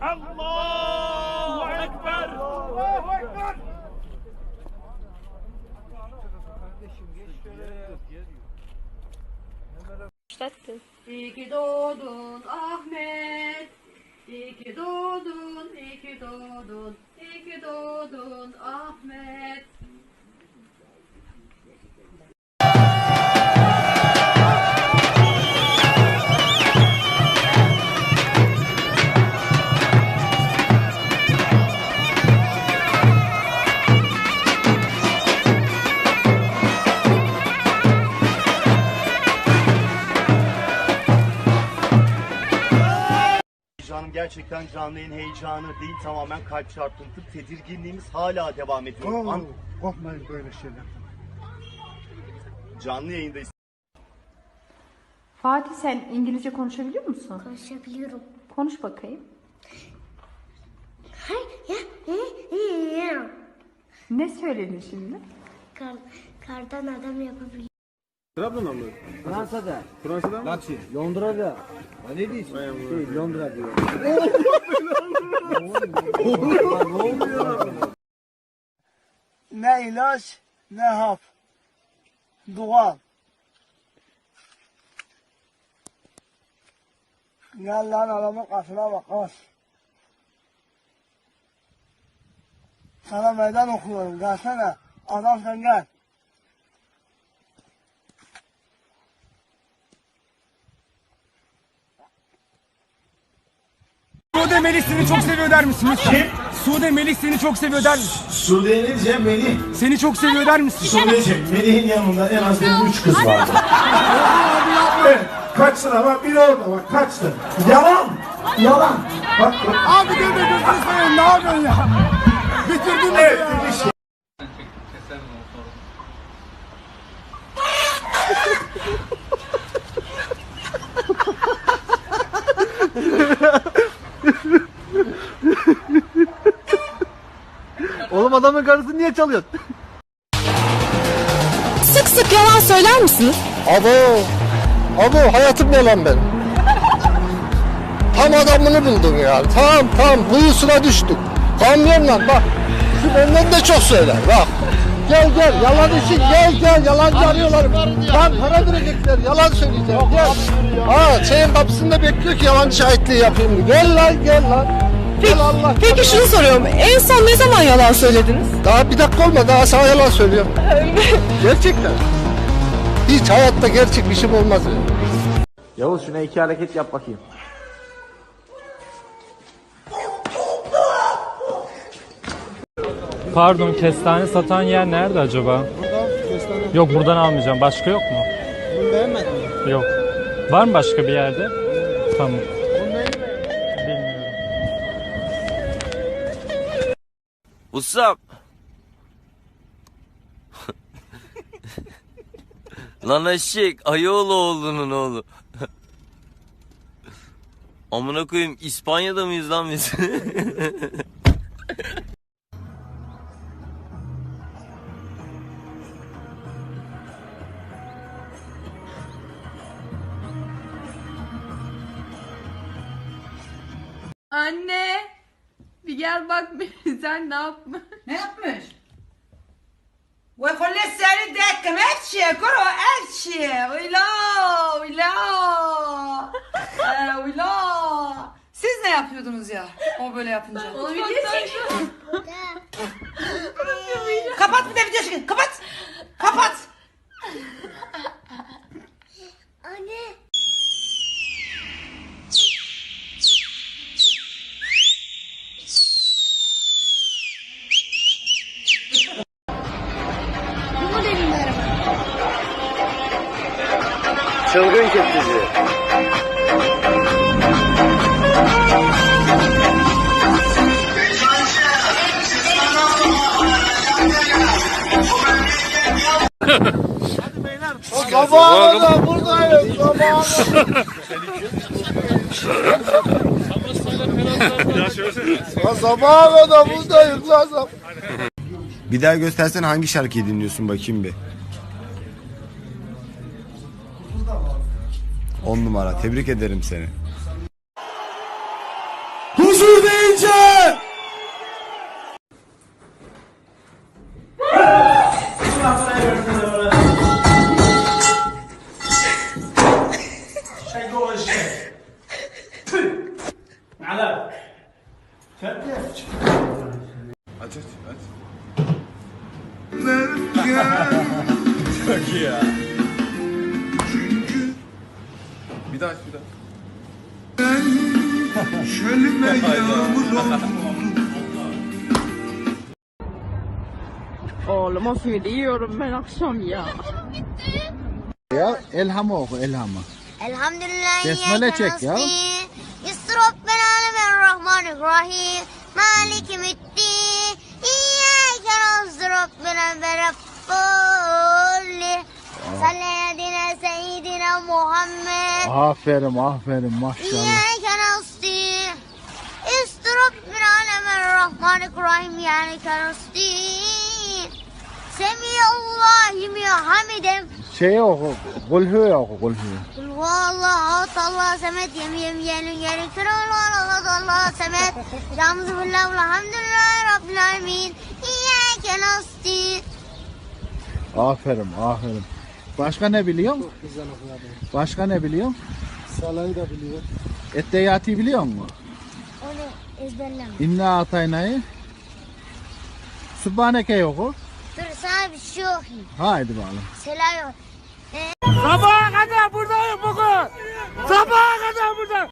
Allahu Ekber. Allahu Ekber. İyi ki doğdun Ahmet. İyi ki doğdun, iyi ki doğdun, iyi ki doğdun Ahmet. Gerçekten canlı yayın heyecanı değil tamamen kalp çarpıntı tedirginliğimiz hala devam ediyor. An- Korkmayın böyle şeyler. canlı yayındayız. Fatih sen İngilizce konuşabiliyor musun? Konuşabiliyorum. Konuş bakayım. Ne söyledin şimdi? Kar, kardan adam yapabiliyorum. Trabzon'a mı? Fransa'da. Fransa'da mı? Bak şimdi Londra'da. Ha ne diyorsun? Şey, Londra diyor. Ne ilaç ne hap. Doğal. Gel lan adamın kafına bak az. Sana meydan okuyorum gelsene. Adam sen gel. Sude Melih seni çok seviyor der misin lütfen? Kim? Sude Melih seni çok seviyor der misin? Sude'nin Cemeli. Seni çok seviyor der misin? Sude Cemeli'nin yanında en az benim üç kız var. evet, kaçsın ama biri orada bak kaçtı. Yalan. Yalan. Bak, bak. Abi gel de gözünü seveyim ne yapıyorsun ya? Bitirdin mi Evet, ya? bir şey. Oğlum adamın karısını niye çalıyorsun? Sık sık yalan söyler misiniz? Abo. Abo hayatım yalan ben. Tam adamını buldum ya. Tam tam kuyusuna düştük. Kamyonla bak. Şu benden de çok söyler bak. Gel gel yalan için gel gel yalancı arıyorlar. Lan para verecekler yalan söyleyeceğim gel. Ha şeyin kapısında bekliyor ki yalancı şahitliği yapayım. Gel lan gel lan. Gel Allah. Peki şunu soruyorum. En son ne zaman yalan söylediniz? Daha bir dakika olmadı daha sana yalan söylüyorum. Gerçekten. Hiç hayatta gerçek bir şey olmaz. ya. Yavuz şuna iki hareket yap bakayım. Pardon kestane satan yer nerede acaba? Yok buradan almayacağım. Başka yok mu? Yok. Var mı başka bir yerde? Tamam. What's up? Lan eşek Ayıoğlu oğlunun oğlu. Amına koyayım İspanya'da mıyız lan biz? Anne! Bir gel bak sen ne yapmış? Ne yapmış? Ve kolle seni dekkem her şeye koro her şeye. Uyla uyla. Ee, uyla. Siz ne yapıyordunuz ya? O böyle yapınca. Onu video çekiyorum. Kapat bir de video çekin. Kapat. Kapat. Anne. Çılgın kepçeci. Sabahına da buradayım. Sabahına. Ya sabahına da buradayım lan. Bir daha göstersen hangi şarkıyı dinliyorsun bakayım bir. On numara. Tebrik ederim seni. Huzur deyince. Çok iyi ya. Bir daha bir daha. Oğlum o simidi yiyorum ben akşam ya. Ya elhamı oku elhamı. Elhamdülillah. Besmele çek ya. nasta'in. Yusrabben alemin Maliki müddin. İyyâke nasta'in Rabbena ve Rabbolli. Salli seyyidina Muhammed. Aferin aferin maşallah. İyyâke nasta'in. Yusrabben alemin Rahim. Yani nasta'in. Semiyallahi mi hamidem. Şey oku, kulhü oku kulhü. Kul huvallahu Allah semet yem yem yerin yerin kırıl Allah Allah semet Yalnız billah elhamdülillahi rabbil alemin İyyâke nastîn Aferin aferin. Başka ne biliyorsun? Başka ne biliyorsun? Salayı da biliyor. Etteyati biliyor musun? Onu ezberleme İnna ataynayı. Sübhaneke oku. Dur sana bir şey okuyayım Haydi bakalım. Selam yok Sabaha kadar buradayım bugün. Sabaha kadar burada.